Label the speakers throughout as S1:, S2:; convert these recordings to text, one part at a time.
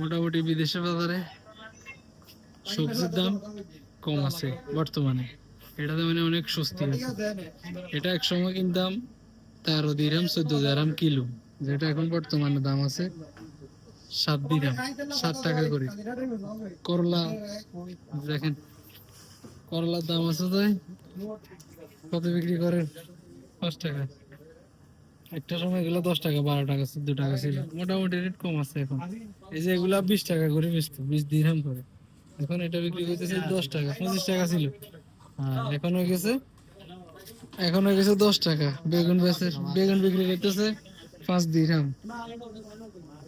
S1: মোটামুটি বিদেশের বাজারে সবজির দাম কম আছে বর্তমানে। এটাতে মানে অনেক স্বস্তি আছে। এটা এক সময় কিনতাম তেরো দিরাম চোদ্দ দিরাম কিলো, যেটা এখন বর্তমানে দাম আছে সাত দিরাম সাত টাকা করে। করলা, দেখেন, করলার দাম আছে তাই, কত বিক্রি করেন? পাঁচ টাকা। একটা সময় এগুলো দশ টাকা, বারো টাকা, চোদ্দ টাকা ছিল। মোটামুটি রেট কম আছে এখন। এই যে এগুলা বিশ টাকা করে বেচতো, বিশ দিরহাম করে। এখন এটা বিক্রি করতেছে দশ টাকা, পঁচিশ টাকা ছিল। হ্যাঁ এখন হয়ে গেছে এখন হয়ে গেছে দশ টাকা। বেগুন বেচে, বেগুন বিক্রি করতেছে পাঁচ দিরহাম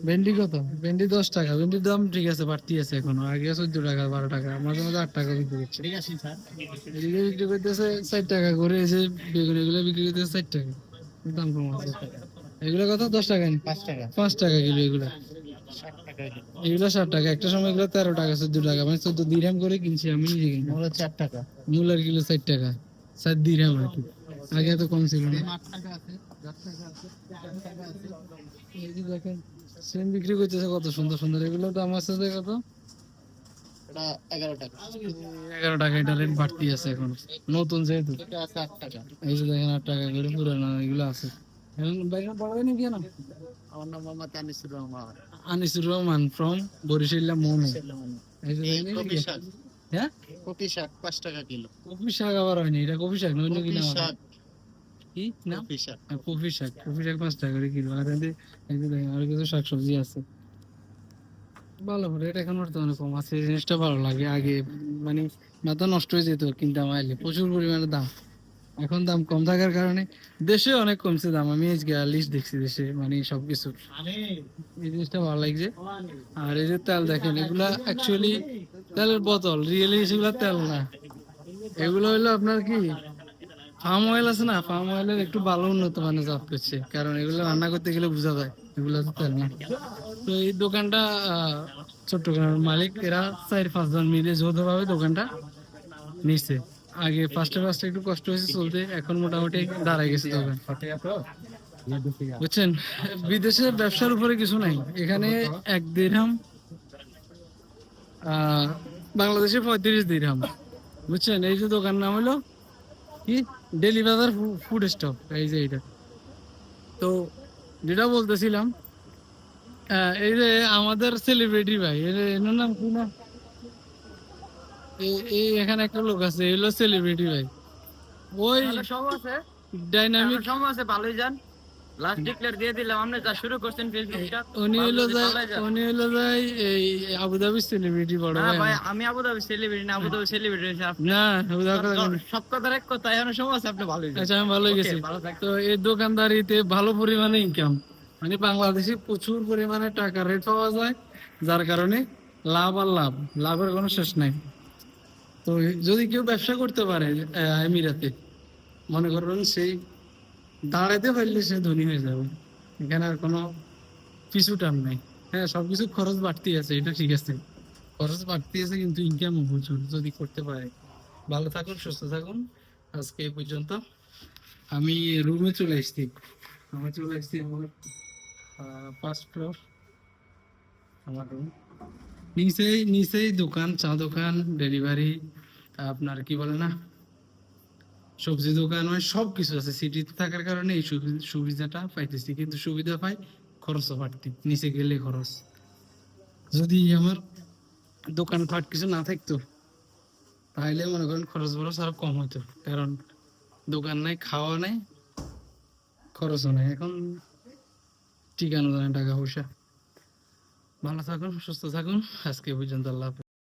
S1: ভেন্ডি কত? ভেন্ডি দশ টাকা, ভেন্ডির দাম ঠিক আছে, বাড়তি আছে এখনও আগে চোদ্দ টাকা, বারো টাকা মাঝে মাঝে আট টাকা বিক্রি করছে। এদিকে বিক্রি করতেছে ষাট টাকা করে যে বেগুন এগুলো বিক্রি করতেছে ষাট টাকা। দাম কম আছে। এগুলো কত? দশ টাকা
S2: পাঁচ টাকা।
S1: পাঁচ টাকা কিলো এগুলো। এগুলো ষাট টাকা। একটা সময় এগুলো তেরো টাকা চোদ্দ টাকা। মানে চোদ্দ দিরহাম করে কিনছি আমি নিজে কিনছি
S2: মূলো চার টাকা।
S1: মূলার কিলো ষাট টাকা। ষাট দিরহাম আর কি। আগে এত কম ছিল না। এই যে দেখেন সেম বিক্রি করতেছে কত সুন্দর সুন্দর। এগুলো দাম আছে কত?
S2: এগারো টাকা
S1: এগারো টাকা এটা রেট বাড়তি আছে এখন। নতুন যেহেতু।
S2: এটা আছে আট টাকা।
S1: এই যে দেখেন আট টাকা করে পুরানো এগুলো আছে। বাইরে বাড়াবে নাকি না
S2: আমার নাম মোহাম্মদ আনিসুর রহমান।
S1: আনিসুর রহমান ফ্রম বরিশাল্লা এই যে দেখেন
S2: কপি শাক।
S1: হ্যাঁ?
S2: কপি শাক পাঁচ টাকা কিলো।
S1: কপি শাক আবার হয়নি এটা কপি শাক নয়
S2: শাক।
S1: কি? না
S2: কপি শাক।
S1: হ্যাঁ, কপি শাক। কপি শাক পাঁচ টাকা করে কিলো। আর এতে দেখেন আর কিছু শাক সবজি আছে। ভালো রেট এখন বর্তমানে কম আছে এই জিনিসটা ভালো লাগে। আগে মানে মাথা নষ্ট হয়ে যেত কিনতাম আইলে প্রচুর পরিমাণে দাম। এখন দাম কম থাকার কারণে দেশে অনেক কমছে দাম। আমি আজকে লিস্ট দেখছি দেশে মানে সবকিছু এই জিনিসটা ভালো লাগছে। আর এই যে তেল দেখেন এগুলা অ্যাকচুয়ালি তেলের বোতল রিয়েলি সেগুলা তেল না। এগুলো হলো আপনার কি ফার্ম অয়েল আছে না? ফার্ম অয়েলের একটু ভালো উন্নত মানের জাত করছে। কারণ এগুলো রান্না করতে গেলে বোঝা যায়। এগুলো তো তো এই দোকানটা চট্টগ্রামের মালিক, এরা চার পাঁচজন মিলে যৌথভাবে দোকানটা নিচ্ছে আগে ফার্স্টে ফার্স্টে একটু কষ্ট হয়েছে চলতে, এখন মোটামুটি দাঁড়ায় গেছে দোকান। বুঝছেন? বিদেশে ব্যবসার উপরে কিছু নাই। এখানে এক দিরহাম বাংলাদেশে পঁয়ত্রিশ দিরহাম। বুঝছেন? এই যে দোকান নাম হলো কি? ডেলি বাজার ফুড স্টপ। এই যে এইটা। তো যেটা বলতেছিলাম এই যে আমাদের সেলিব্রিটি ভাই এর নাম কি না? এই- এই এখানে একটা লোক আছে এগুলো সেলিব্রিটি ভাই। ওই
S3: সব আছে।
S1: ডাইনামিক
S3: সব আছে ভালোই যান। লাস্ট ডিক্লেয়ার দিয়ে দিলাম আপনি যা শুরু করছেন ফেসবুকটা
S1: উনি হলো
S3: ভালো যদি
S1: যাই
S3: ভালোই যান।
S1: উনি হলো যাই এই আবুধাবি সেলিব্রিটি বড় ভাই
S3: ভাই আমি আবুধাবি সেলিব্রিটি না আবুধাবি সেলিব্রিটি
S1: না আবুধাবি
S3: সব কথার এক কথা এখন সময় আছে আপনি ভালোই
S1: আচ্ছা আমি ভালো গেছি তো এই দোকানদারিতে ভালো পরিমাণে ইনকাম মানে বাংলাদেশে প্রচুর পরিমাণে টাকা রেট পাওয়া যায় যার কারণে লাভ আর লাভ লাভের কোনো শেষ নাই। তো যদি কেউ ব্যবসা করতে পারে আহ, এমিরাতে মনে করবেন সেই দাঁড়াইতে পারলে সে ধনী হয়ে যাবে। এখানে আর কোনো পিছু টান নাই। হ্যাঁ সবকিছু খরচ বাড়তি আছে, এটা ঠিক আছে। খরচ বাড়তি আছে, কিন্তু ইনকামও প্রচুর যদি করতে পারে। ভালো থাকুন, সুস্থ থাকুন। আজকে এই পর্যন্ত আমি রুমে চলে এসেছি আমি চলে এসেছি আমার ফার্স্ট ফ্লোর আমার রুম নিচেই নিচেই দোকান, চা দোকান ডেলিভারি আপনার কি বলে না? সবজি দোকান হয় সব কিছু আছে সিটিতে থাকার কারণে এই সুবি- সুবিধাটা পাইতেছি। কিন্তু সুবিধা পাই খরচও বাড়তি, নিচে গেলে খরচ। যদি আমার দোকান ফাট কিছু না থাকতো, তাহলে মনে করেন খরচ বরচ আরও কম হতো কারণ দোকান নাই, খাওয়া নাই, খরচও নাই। এখন ঠিকানো জানে, টাকা পয়সা। ভালো থাকুন, সুস্থ থাকুন। আজকে পর্যন্ত আল্লাহ।